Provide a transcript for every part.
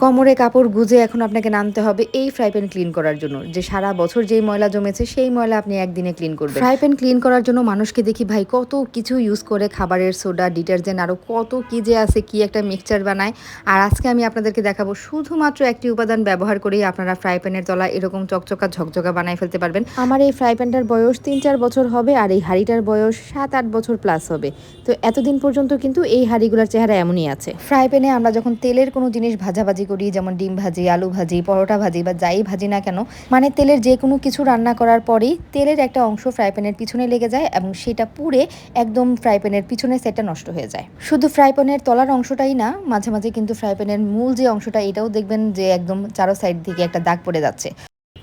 কোমরে কাপড় গুজে এখন আপনাকে নামতে হবে এই ফ্রাই প্যান ক্লিন করার জন্য। যে সারা বছর যেই ময়লা জমেছে সেই ময়লা আপনি একদিনে ক্লিন করবেন। ফ্রাই প্যান ক্লিন করার জন্য মানুষকে দেখি ভাই কত কিছু ইউজ করে খাবারের সোডা ডিটারজেন্ট আরও কত কি যে আছে কি একটা মিক্সচার বানায়। আর আজকে আমি আপনাদেরকে দেখাবো শুধুমাত্র একটি উপাদান ব্যবহার করেই আপনারা ফ্রাই প্যানের তলা এরকম চকচকা ঝকঝকা বানায় ফেলতে পারবেন। আমার এই ফ্রাই প্যানটার বয়স তিন চার বছর হবে আর এই হাঁড়িটার বয়স সাত আট বছর প্লাস হবে। তো এতদিন পর্যন্ত কিন্তু এই হাঁড়িগুলোর চেহারা এমনই আছে। ফ্রাই প্যানে আমরা যখন তেলের কোনো জিনিস ভাজাভাজি করি, যেমন ডিম ভাজি, আলু ভাজি, পরোটা ভাজি বা যাই ভাজি না কেন মানে তেলের যে কোনো কিছু রান্না করার পরেই তেলের একটা অংশ ফ্রাই প্যানের পিছনে লেগে যায় এবং সেটা পুড়ে একদম ফ্রাই প্যানের পিছনের সেটটা নষ্ট হয়ে যায়। শুধু ফ্রাই প্যানের তলার অংশটাই না, মাঝে মাঝে কিন্তু ফ্রাই প্যানের মূল যে অংশটা, এটাও দেখবেন যে একদম চারো সাইড থেকে একটা দাগ পড়ে যাচ্ছে।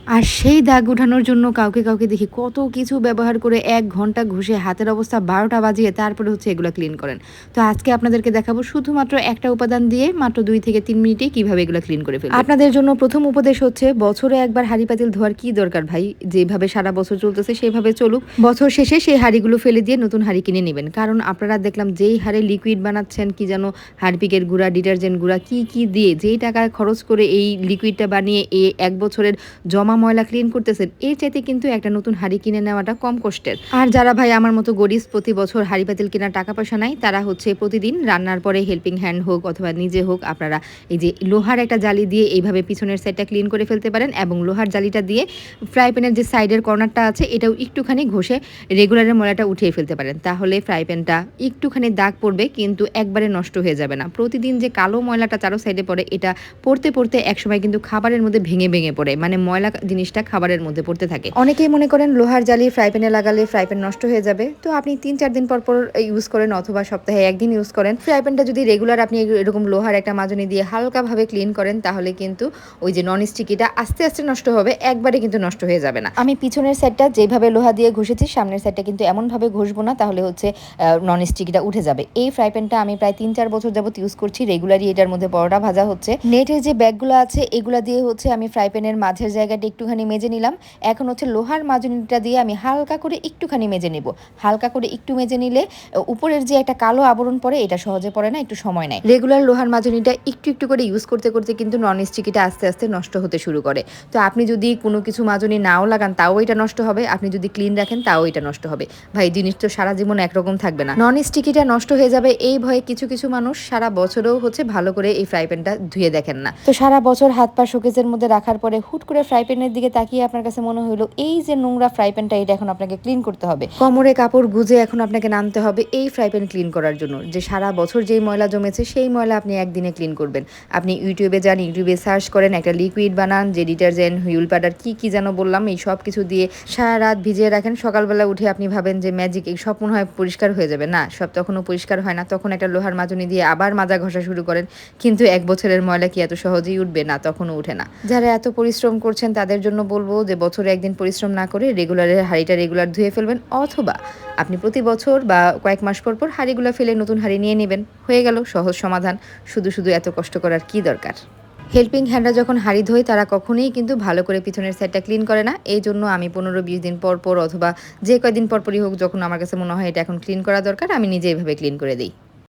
আর সেই দাগ উঠানোর জন্য কাউকে কাউকে দেখি কত কিছু ব্যবহার করে এক ঘণ্টা ঘুষে হাতের অবস্থা বারোটা বাজিয়ে তারপরে হচ্ছে এগুলো ক্লিন করেন। তো আজকে আপনাদেরকে দেখাবো শুধুমাত্র একটা উপাদান দিয়ে মাত্র দুই থেকে তিন মিনিটে কীভাবে এগুলো ক্লিন করে ফেলবেন। আপনাদের জন্য প্রথম উপদেশ হচ্ছে, বছরে একবার হাড়ি পাতিল ধোয়ার কি দরকার ভাই? যেভাবে সারা বছর চলতেছে সেভাবে চলুক। বছর শেষে সেই হাড়িগুলো ফেলে দিয়ে নতুন হাড়ি কিনে নেবেন। কারণ আপনারা দেখলাম যেই হারে লিকুইড বানাচ্ছেন, কি যেন হারপিকের গুঁড়া ডিটারজেন্ট গুঁড়া, কি কি দিয়ে যেই টাকা খরচ করে এই লিকুইডটা বানিয়ে এই এক বছরের জমা ময়লা ক্লিন করতেছেন এর চাইতে কিন্তু একটা নতুন হাড়ি কিনে নেওয়াটা কম কষ্টের। আর যারা ভাই আমার মতো গরিব প্রতি বছর হাড়ি পাতিল কেনার টাকা পয়সা নাই, তারা হচ্ছে প্রতিদিন রান্নার পরে হেল্পিং হ্যান্ড হোক অথবা নিজে হোক আপনারা এই যে লোহার একটা জালি দিয়ে এইভাবে পিছনের সাইডটা ক্লিন করে ফেলতে পারেন এবং লোহার জালিটা দিয়ে ফ্রাই প্যানের যে সাইডের কর্নারটা আছে, এটাও একটুখানি ঘষে রেগুলারের ময়লাটা উঠিয়ে ফেলতে পারেন। তাহলে ফ্রাই প্যানটা একটুখানি দাগ পড়বে, কিন্তু একবারে নষ্ট হয়ে যাবে না। প্রতিদিন যে কালো ময়লাটা চারো সাইডে পড়ে, এটা পড়তে পড়তে একসময় কিন্তু খাবারের মধ্যে ভেঙে ভেঙে পড়ে। মানে ময়লা জিনিসটা খাবারের মধ্যে পড়তে থাকে। অনেকেই মনে করেন লোহার জালি, ফ্রাই প্যানে লাগালে ফ্রাই প্যান নষ্ট হয়ে যাবে। তো আপনি তিন চার দিন পর পর ইউজ করেন অথবা সপ্তাহে একদিন ইউজ করেন। ফ্রাই প্যানটা যদি রেগুলার আপনি এরকম লোহার একটা মাজনি দিয়ে হালকাভাবে ক্লিন করেন, তাহলে কিন্তু ওই যে নন স্টিকিটা আস্তে আস্তে নষ্ট হবে, একবারে কিন্তু নষ্ট হয়ে যাবে না। আমি পিছনের সেটটা যেভাবে লোহা দিয়ে ঘষেছি, সামনের সেটটা কিন্তু এমনভাবে ঘষবো না, তাহলে হচ্ছে নন স্টিকিটা উঠে যাবে। এই ফ্রাই প্যানটা আমি প্রায় তিন চার বছর যাবত ইউজ করছি রেগুলারই এটার মধ্যে পরোটা ভাজা হচ্ছে। নেটের যে ব্যাগগুলো আছে, এগুলা দিয়ে হচ্ছে আমি ফ্রাই প্যানের মাঝের জায়গাটা একটুখানি মেজে নিলাম। এখন হচ্ছে লোহার মাজনিটা দিয়ে আমি হালকা করে একটুখানি মেজে নেব। হালকা করে একটু মেজে নিলে উপরের যে একটা কালো আবরণ পড়ে, এটা সহজে পড়ে না, একটু সময় নেয়। রেগুলার লোহার মাজনিটা একটু একটু করে ইউজ করতে করতে কিন্তু নন স্টিকিটা আস্তে আস্তে নষ্ট হতে শুরু করে। তো আপনি যদি কোনো কিছু মাজনি নাও লাগান, তাও এটা নষ্ট হবে। আপনি যদি ক্লিন রাখেন, তাও এটা নষ্ট হবে। ভাই, জিনিস তো সারা জীবন একরকম থাকবে না। নন স্টিকিটা নষ্ট হয়ে যাবে এই ভয়ে কিছু কিছু মানুষ সারা বছরেও হচ্ছে ভালো করে এই ফ্রাই প্যানটা ধুয়ে দেখেন না। তো সারা বছর হাত পা শোকেজের মধ্যে রাখার পরে হুট করে ফ্রাই প্যানের দিকে তাকিয়ে আপনার কাছে মনে হলো এই যে নোংরা ফ্রাই প্যানটা এটা এখন আপনাকে ক্লিন করতে হবে। কোমরে কাপড় গুজে এখন আপনাকে নামতে হবে এই ফ্রাই প্যান ক্লিন করার জন্য। যে সারা বছর যেই ময়লা জমেছে, সেই ময়লা আপনি একদিনে ক্লিন করবেন। আপনি ইউটিউবে যান, ইউটিউবে সার্চ করেন, একটা লিকুইড বানান, যে ডিটারজেন্ট হুইল পাউডার কি কি যেন বললাম, এই সব কিছু দিয়ে সারা রাত ভিজিয়ে রাখেন। সকালবেলা উঠে আপনি ভাবেন যে ম্যাজিক এই সব মনে হয় পরিষ্কার হয়ে যাবে। না, সব তখনও পরিষ্কার হয় না। তখন একটা লোহার মাজনি দিয়ে আবার মাজা ঘষা শুরু করেন। কিন্তু এক বছরের ময়লা কি এত সহজেই উঠবে? না, তখনও উঠে না। যারা এত পরিশ্রম করছেন, তাদের জন্য বলব যে বছরে একদিন পরিশ্রম না করে রেগুলারের হাঁড়িটা রেগুলার ধুয়ে ফেলবেন, অথবা আপনি প্রতি বছর বা কয়েক মাস পর পর হাঁড়িগুলো ফেলে নতুন হাঁড়ি নিয়ে নেবেন। হয়ে গেল, সহজ সমাধান। শুধু শুধু এত কষ্ট করার কি দরকার? হেল্পিং হ্যান্ডরা যখন হাড়ি ধোয়, তারা কখনোই কিন্তু ভালো করে পিছনের সাইডটা ক্লিন করে না। এই জন্য আমি পনেরো বিশ দিন পর পর অথবা যে কয়দিন পর পরই হোক, যখন আমার কাছে মনে হয় এটা এখন ক্লিন করা দরকার, আমি নিজে এইভাবে ক্লিন করে দিই।